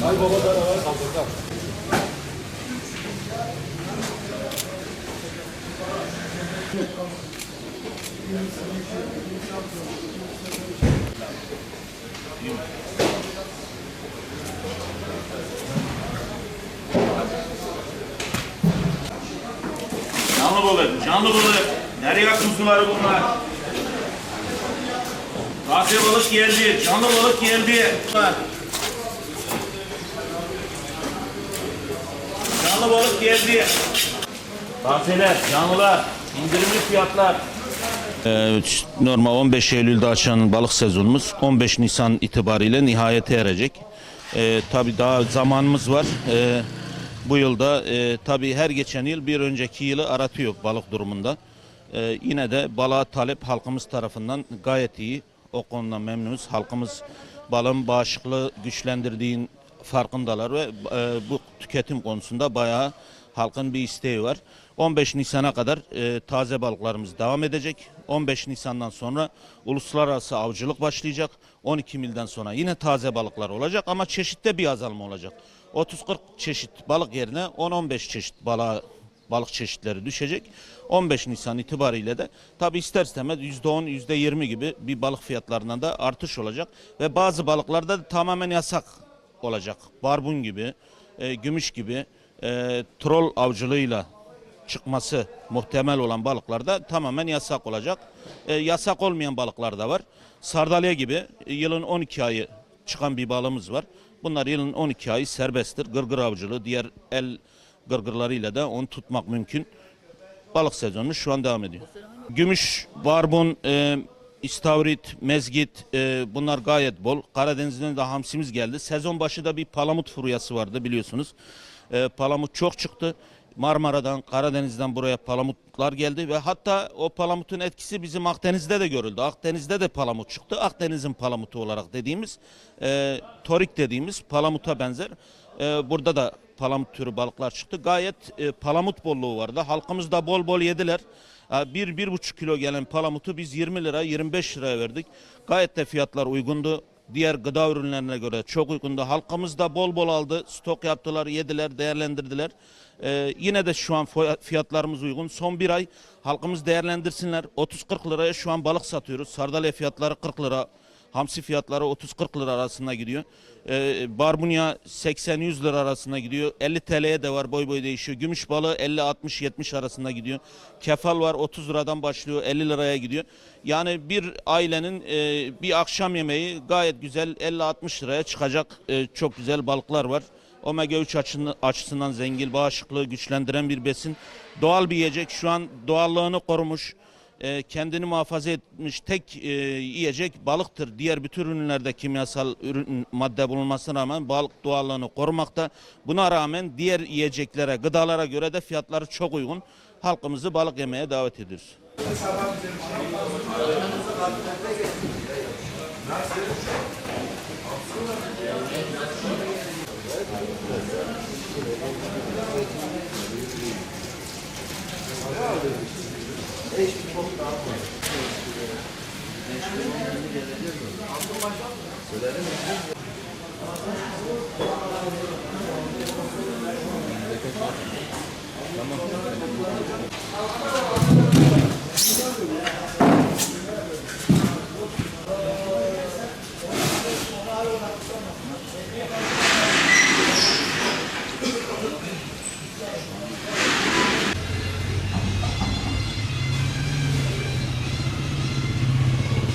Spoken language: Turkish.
Ay baba da var. Canlı balık, canlı balık. Nereye aktın suları bunlar? Taze balık geldi, canlı balık geldi. Bunlar. Balık geldi. Tazeler, canlılar, indirimli fiyatlar. Ee, normal 15 Eylül'de açan balık sezonumuz 15 Nisan itibariyle nihayete erecek. Ee, tabii daha zamanımız var. Ee, bu yılda e, tabii her geçen yıl bir önceki yılı aratıyor balık durumunda. Ee, yine de balığa talep halkımız tarafından gayet iyi. O konudan memnunuz. Halkımız balın bağışıklığı güçlendirdiğin farkındalar ve e, bu tüketim konusunda bayağı halkın bir isteği var. 15 Nisan'a kadar e, taze balıklarımız devam edecek. 15 Nisan'dan sonra uluslararası avcılık başlayacak. 12 milden sonra yine taze balıklar olacak ama çeşitte bir azalma olacak. 30-40 çeşit balık yerine 10-15 çeşit balığa balık çeşitleri düşecek. 15 Nisan itibariyle de tabi ister istemez %10, %20 gibi bir balık fiyatlarından da artış olacak. Ve bazı balıklarda da tamamen yasak olacak. Barbun gibi, e, gümüş gibi e, troll avcılığıyla çıkması muhtemel olan balıklarda tamamen yasak olacak. E, yasak olmayan balıklar da var. Sardalya gibi e, yılın 12 ayı çıkan bir balığımız var. Bunlar yılın 12 ayı serbesttir. Gırgır avcılığı, diğer el gırgırlarıyla da onu tutmak mümkün. Balık sezonu şu an devam ediyor. Gümüş, barbun, e, istavrit, mezgit e, bunlar gayet bol. Karadeniz'den de hamsimiz geldi. Sezon başı da bir palamut furyası vardı biliyorsunuz. E, palamut çok çıktı. Marmara'dan, Karadeniz'den buraya palamutlar geldi ve hatta o palamutun etkisi bizim Akdeniz'de de görüldü. Akdeniz'de de palamut çıktı. Akdeniz'in palamutu olarak dediğimiz, e, torik dediğimiz palamuta benzer. E, burada da palamut türü balıklar çıktı. Gayet e, palamut bolluğu vardı. Halkımız da bol bol yediler. E, Bir, bir buçuk kilo gelen palamutu biz 20 lira, 25 liraya verdik. Gayet de fiyatlar uygundu. Diğer gıda ürünlerine göre çok uygundu. Halkımız da bol bol aldı. Stok yaptılar, yediler, değerlendirdiler. Ee, yine de şu an fiyatlarımız uygun. Son bir ay halkımız değerlendirsinler. 30-40 liraya şu an balık satıyoruz. Sardalya fiyatları 40 lira. Hamsi fiyatları 30-40 lira arasında gidiyor. Ee, barbunya 80-100 lira arasında gidiyor. 50 TL'ye de var boy boy değişiyor. Gümüş balığı 50-60-70 arasında gidiyor. Kefal var 30 liradan başlıyor 50 liraya gidiyor. Yani bir ailenin e, bir akşam yemeği gayet güzel 50-60 liraya çıkacak e, çok güzel balıklar var. Omega 3 açını- açısından zengin, bağışıklığı güçlendiren bir besin. Doğal bir yiyecek. Şu an doğallığını korumuş e, kendini muhafaza etmiş tek e, yiyecek balıktır. Diğer bütün ürünlerde kimyasal ürün madde bulunmasına rağmen balık doğallığını korumakta. Buna rağmen diğer yiyeceklere, gıdalara göre de fiyatları çok uygun. Halkımızı balık yemeye davet ediyoruz. Herhalde. 5 bin çok daha kolay. 5 bin 10 bin gelecek mi? Söylerim mi?